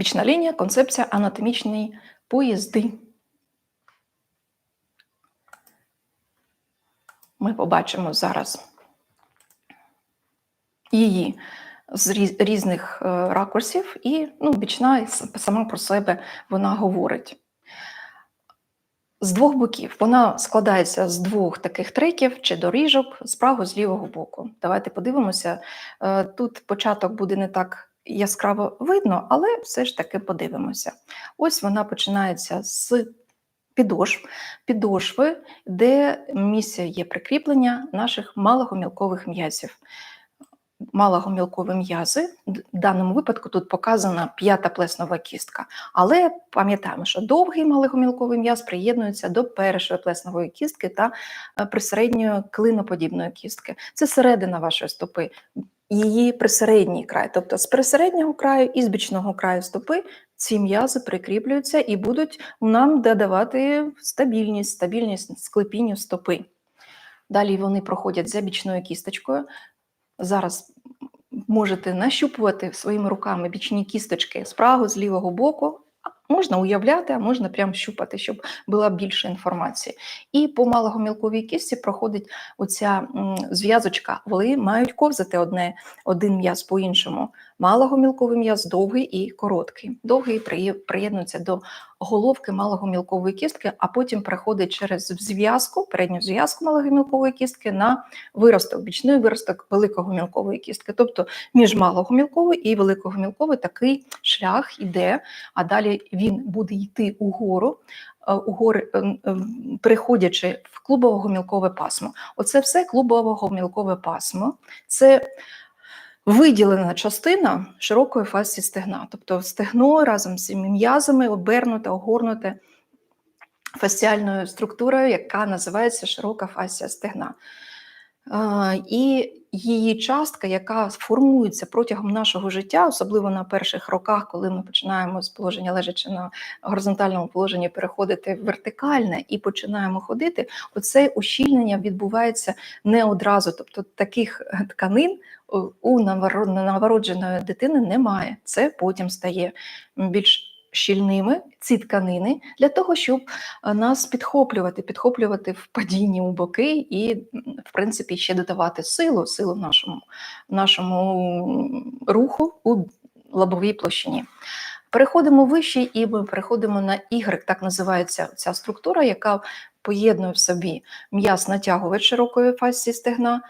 Бічна лінія, концепція анатомічної поїзди. Ми побачимо зараз її з різних е, ракурсів, і ну, бічна сама про себе вона говорить. З двох боків. Вона складається з двох таких треків чи доріжок з правого з лівого боку. Давайте подивимося. Е, Тут початок буде не так яскраво видно, але все ж таки подивимося. Ось вона починається з підошв, підошви, де місце є прикріплення наших малогомілкових м'язів. Малогомілкові м'язи, в даному випадку тут показана п'ята плеснова кістка. Але пам'ятаємо, що довгий малогомілковий м'яз приєднується до першої плеснової кістки та е, присередньої клиноподібної кістки. Це середина вашої стопи, її присередній край. Тобто з присереднього краю і з бічного краю стопи ці м'язи прикріплюються і будуть нам додавати стабільність, стабільність склепінню стопи. Далі вони проходять за бічною кісточкою. Зараз можете нащупувати своїми руками бічні кісточки з правого, з лівого боку. Можна уявляти, а можна прям щупати, щоб була більше інформації. І по малогомілковій кісті проходить оця зв'язочка. Вони мають ковзати одне, один м'яз по іншому. Малогомілковий м'яз довгий і короткий. Довгий приєднується до головки малогомілкової кістки, а потім переходить через зв'язку, передню зв'язку малогомілкової кістки на виросток, бічний виросток великогомілкової кістки. Тобто між малогомілковою і великогомілковою такий шлях іде, а далі він буде йти угору, е, угори, е, е, переходячи в клубово-гомілкове пасмо. Оце все клубово-гомілкове пасмо. Це виділена частина широкої фасції стегна. Тобто стегно разом з м'язами обернуте, огорнуте фасціальною структурою, яка називається широка фасція стегна. І її частка, яка формується протягом нашого життя, особливо на перших роках, коли ми починаємо з положення лежачи на горизонтальному положенні переходити в вертикальне і починаємо ходити, оце ущільнення відбувається не одразу. Тобто таких е, тканин у новоро- новородженої дитини немає. Це потім стає більш щільними ці тканини для того, щоб е, нас підхоплювати, підхоплювати в падінні у боки і, в принципі, ще додавати силу, силу нашому, нашому руху у лобовій площині. Переходимо вище, і ми переходимо на Y, так називається ця структура, яка поєднує в собі м'яз натягувач широкої фасції стегна,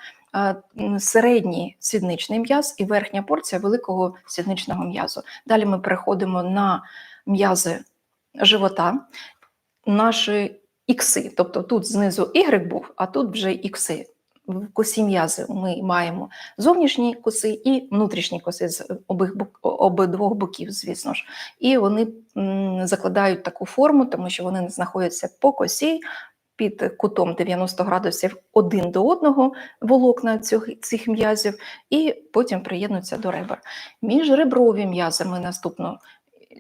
середній сідничний м'яз і верхня порція великого сідничного м'язу. Далі ми переходимо на м'язи живота, наші ікси, тобто тут знизу Y був, а тут вже ікси. Косі м'язи ми маємо зовнішні коси і внутрішні коси з обох, обидвох боків, звісно ж. І вони закладають таку форму, тому що вони знаходяться по косі під кутом 90 градусів один до одного волокна цих, цих м'язів, і потім приєднуються до ребер. Міжреброві м'язи ми наступну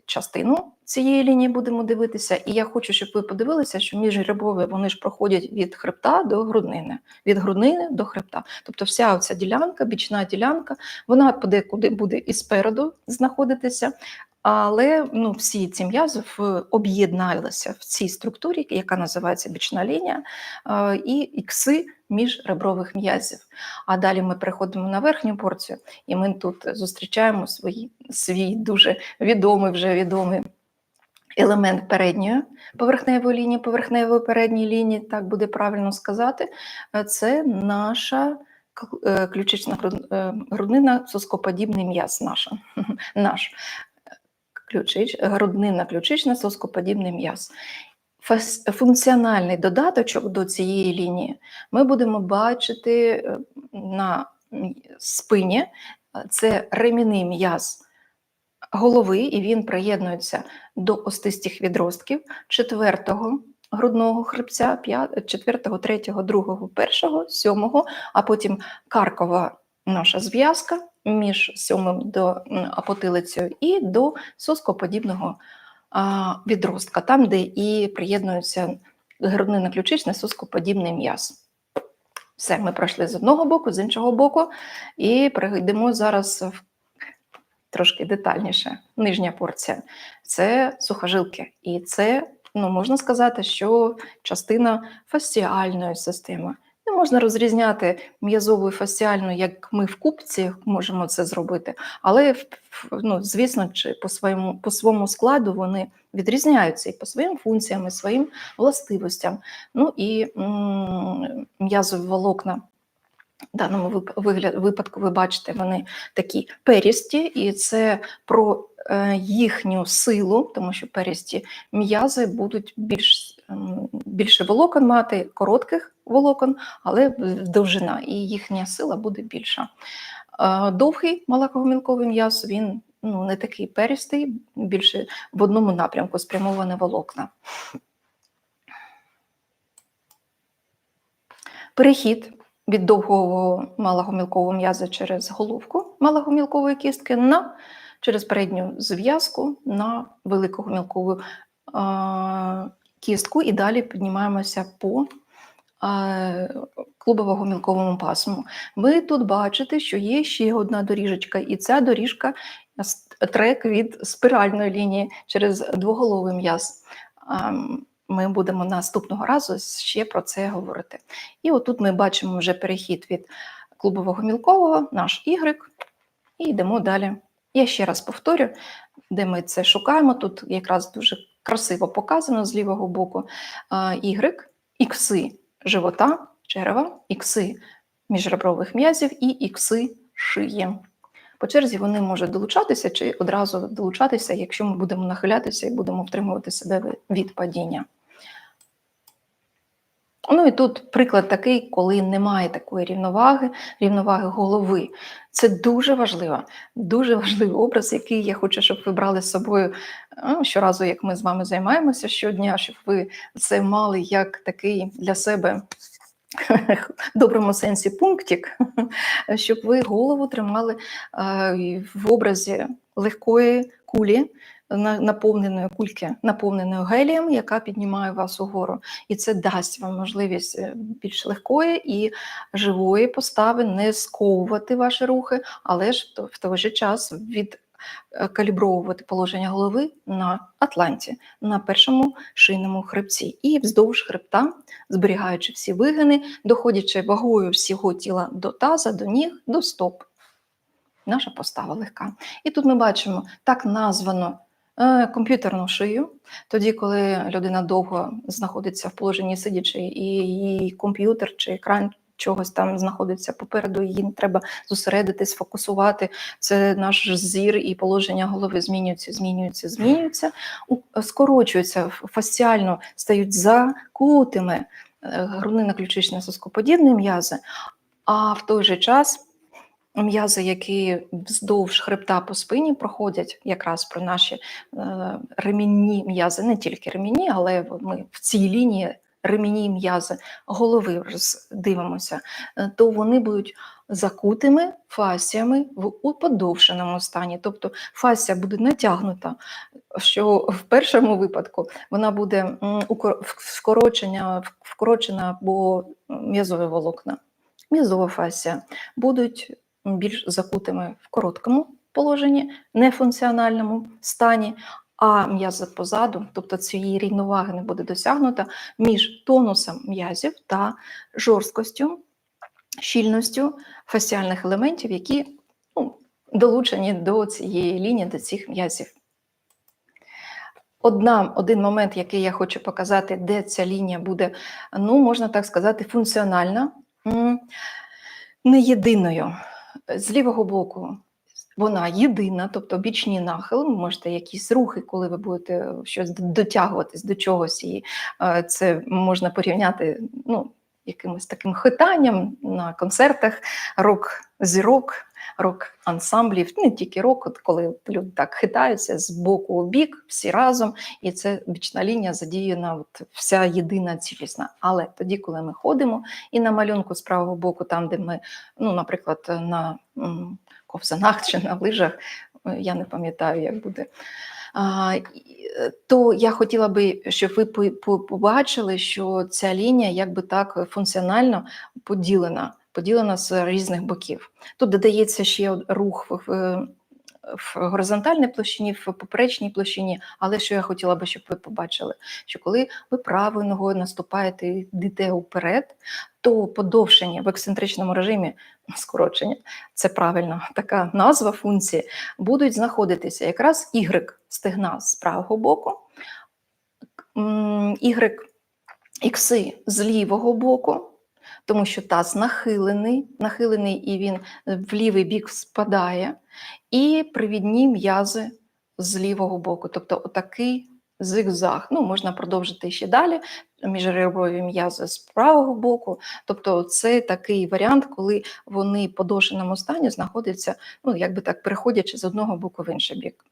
частину цієї лінії будемо дивитися. І я хочу, щоб ви подивилися, що міжреброві вони ж проходять від хребта до груднини, від груднини до хребта. Тобто вся ця ділянка, бічна ділянка, вона подекуди буде і спереду знаходитися. Але ну, всі ці м'язи об'єдналися в цій структурі, яка називається бічна лінія, і ікси міжребрових м'язів. А далі ми переходимо на верхню порцію, і ми тут зустрічаємо свої, свій дуже відомий, вже відомий елемент передньої поверхневої лінії, поверхневої передньої лінії, так буде правильно сказати. Е, Це наша е, ключична е, груднина, соскоподібний м'яз наша. наш. Ключич, груднина ключична, соскоподібний м'яз. Функціональний додаточок до цієї лінії ми будемо бачити е, на спині. Це ремінний м'яз голови, і він приєднується до остистих відростків четвертого грудного хребця, четвертого, третього, другого, першого, сьомого, а потім каркова наша зв'язка між сьомим до апотилицею і до соскоподібного відростка, там, де і приєднується груднина ключична соскоподібний м'яз. Все, ми пройшли з одного боку, з іншого боку, і перейдемо зараз в трошки детальніше. Нижня порція це сухожилки, і це ну, можна сказати, що частина фасціальної системи. Не можна розрізняти м'язову і фасціальну, як ми в купці можемо це зробити, але ну, звісно, чи по своєму по своєму складу вони відрізняються і по своїм функціям, і своїм властивостям. Ну і м'язові волокна. В даному випадку ви бачите, вони такі перісті, і це про е, їхню силу, тому що перісті м'язи будуть більш більше волокон мати, коротких волокон, але довжина, і їхня сила буде більша. Е, довгий малакомілковий м'яз, він ну, не такий перістий, більше в одному напрямку спрямоване волокна. Перехід від довгого малогомілкового м'яза через головку малогомілкової кістки на через передню зв'язку на великогомілкову кістку і далі піднімаємося по клубово-гомілковому пасму. Ви тут бачите, що є ще одна доріжечка, і ця доріжка трек від спиральної лінії через двоголовий м'яз ми будемо наступного разу ще про це говорити. І отут ми бачимо вже перехід від клубового мілкового, наш Y, і йдемо далі. Я ще раз повторю, де ми це шукаємо. Тут якраз дуже красиво показано з лівого боку Y, ікси живота, черева, ікси міжребрових м'язів і ікси шиї. По черзі вони можуть долучатися чи одразу долучатися, якщо ми будемо нахилятися і будемо втримувати себе від падіння. Ну і тут приклад такий, коли немає такої рівноваги, рівноваги голови. Це дуже важливо, дуже важливий образ, який я хочу, щоб ви брали з собою ну, щоразу, як ми з вами займаємося щодня, щоб ви це мали як такий для себе. Доброму сенсі пунктик, щоб ви голову тримали в образі легкої кулі, наповненої кульки, наповненої гелієм, яка піднімає вас угору. І це дасть вам можливість е, більш легкої і живої постави, не сковувати ваші рухи, але ж в той же час від. Е, калібровувати положення голови на Атланті, на першому шийному хребці, і вздовж хребта, зберігаючи всі вигини, доходячи вагою всього тіла до таза, до ніг, до стоп. Наша постава легка. І тут ми бачимо так названо комп'ютерну шию, тоді, коли людина довго знаходиться в положенні сидячи, і її комп'ютер чи екран чогось там знаходиться попереду, її треба зосередитись, фокусувати. Це наш зір і положення голови змінюються, змінюються, змінюються, скорочуються, фасціально стають закутими е, груднина ключична соскоподібні м'язи, а в той же час. М'язи, які вздовж хребта по спині проходять якраз про наші е, ремінні м'язи, не тільки ремінні, але ми в цій лінії ремінні м'язи голови дивимося, е, то вони будуть закутими фасіями в уподовшеному стані. Тобто фасія буде натягнута, що в першому випадку вона буде вкорочена, вкорочена або м'язові волокна. М'язова фасія будуть більш закутими в короткому положенні, нефункціональному стані, а м'язи позаду, тобто цієї рівноваги не буде досягнута між тонусом м'язів та жорсткостю, щільністю фасіальних елементів, які ну, долучені до цієї лінії, до цих м'язів. Одна, Один момент, який я хочу показати, де ця лінія буде, ну, можна так сказати, функціональна, не єдиною з лівого боку. Вона єдина, тобто бічні нахил, можете якісь рухи, коли ви будете щось дотягуватись до чогось, і е, це можна порівняти ну, якимось таким хитанням на концертах рок-зірок, рок-ансамблів, не тільки рок, от коли люди так хитаються з боку у бік, всі разом, і це бічна лінія задіяна, от вся єдина цілісна. Але тоді, коли ми ходимо, і на малюнку з правого боку, там, де ми, ну, наприклад, на ковзанах чи на лижах, я не пам'ятаю, як буде. То я хотіла би, щоб ви побачили, що ця лінія якби так функціонально поділена, поділена з різних боків. Тут додається ще рух в в горизонтальній площині, в поперечній площині. Але що я хотіла би, щоб ви побачили, що коли ви правою ногою наступаєте і йдете вперед, то подовження в ексцентричному режимі скорочення, це правильно така назва функції, будуть знаходитися якраз Y стегна з правого боку, Y ікси з лівого боку, тому що таз нахилений, нахилений і він в лівий бік спадає, і привідні м'язи з лівого боку. Тобто отакий зигзаг. Ну, можна продовжити ще далі. Міжреброві м'язи з правого боку. Тобто, це такий варіант, коли вони в подошеному стані знаходяться, ну, якби так, переходячи з одного боку в інший бік.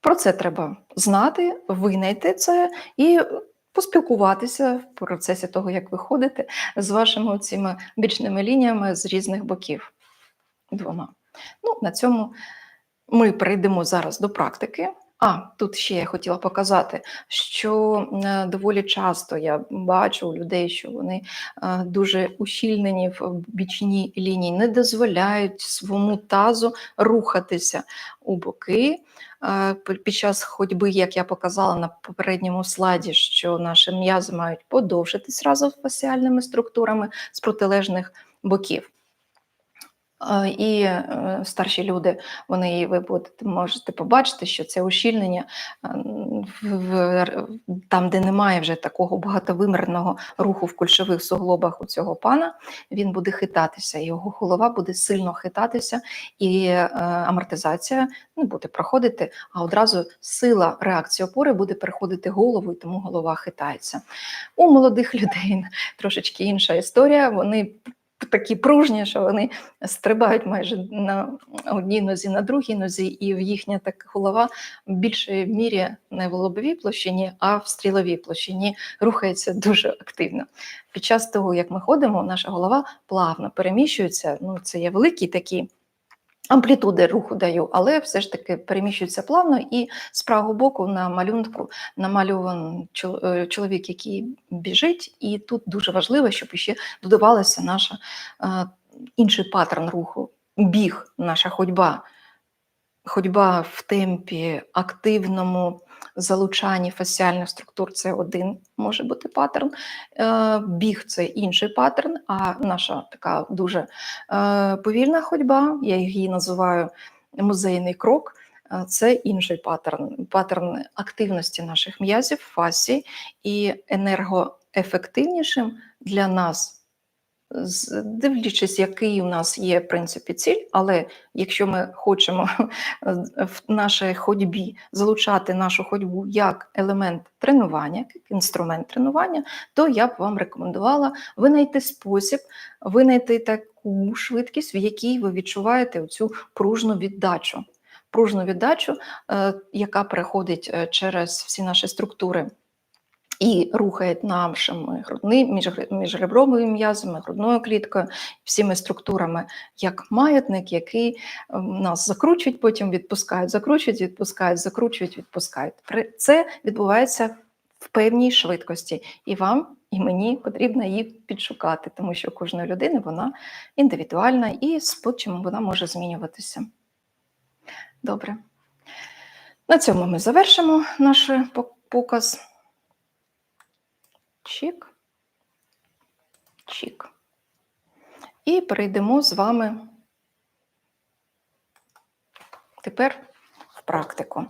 Про це треба знати, винайти це і поспілкуватися в процесі того, як ви ходите з вашими цими бічними лініями з різних боків. Двома. Ну, на цьому ми перейдемо зараз до практики. А, тут ще я хотіла показати, що е, доволі часто я бачу у людей, що вони е, дуже ущільнені в бічній лінії, не дозволяють своєму тазу рухатися у боки. Е, Під час ходьби, як я показала на попередньому слайді, що наші м'язи мають подовжитись разом з фасіальними структурами з протилежних боків. Е, І е, старші люди, вони ви будете можете побачити, що це ущільнення е, в, там, де немає вже такого багатовимірного руху в кульшових суглобах у цього пана, він буде хитатися, його голова буде сильно хитатися, і амортизація не буде проходити, а одразу сила реакції опори буде переходити голову, і тому голова хитається. У молодих людей трошечки інша історія. Вони такі пружні, що вони стрибають майже на одній нозі, на другій нозі, і в їхня так голова в більшій мірі не в лобовій площині, а в стріловій площині рухається дуже активно. Під час того, як ми ходимо, наша голова плавно переміщується. Ну, це є великі такі. Амплітуди руху даю, але все ж таки переміщується плавно, і з правого боку на малюнку намальований чоловік, який біжить, і тут дуже важливо, щоб ще додавалася наша е, інший паттерн руху, біг, наша ходьба. Ходьба в темпі активному залучанні фасіальних структур це один може бути паттерн. Е, Біг це інший паттерн, а наша така дуже е, повільна ходьба, я її називаю музейний крок. е, Це інший паттерн, паттерн активності наших м'язів, фасі і енергоефективнішим для нас дивлячись, який у нас є в принципі ціль, але якщо ми хочемо в нашій ходьбі залучати нашу ходьбу як елемент тренування, як інструмент тренування, то я б вам рекомендувала винайти спосіб, винайти таку швидкість, в якій ви відчуваєте цю пружну віддачу. Пружну віддачу, е, яка переходить е, через всі наші структури і рухає нашими грудними, міжребровими м'язами, грудною кліткою, всіми структурами, як маятник, який е, нас закручують, потім відпускають, закручують, відпускають, закручують, відпускають. Це відбувається в певній швидкості, і вам, і мені потрібно її підшукати, тому що у кожної людини вона індивідуальна і з чим вона може змінюватися. Добре. На цьому ми завершимо наш показ. Чік. Чік. І перейдемо з вами тепер в практику.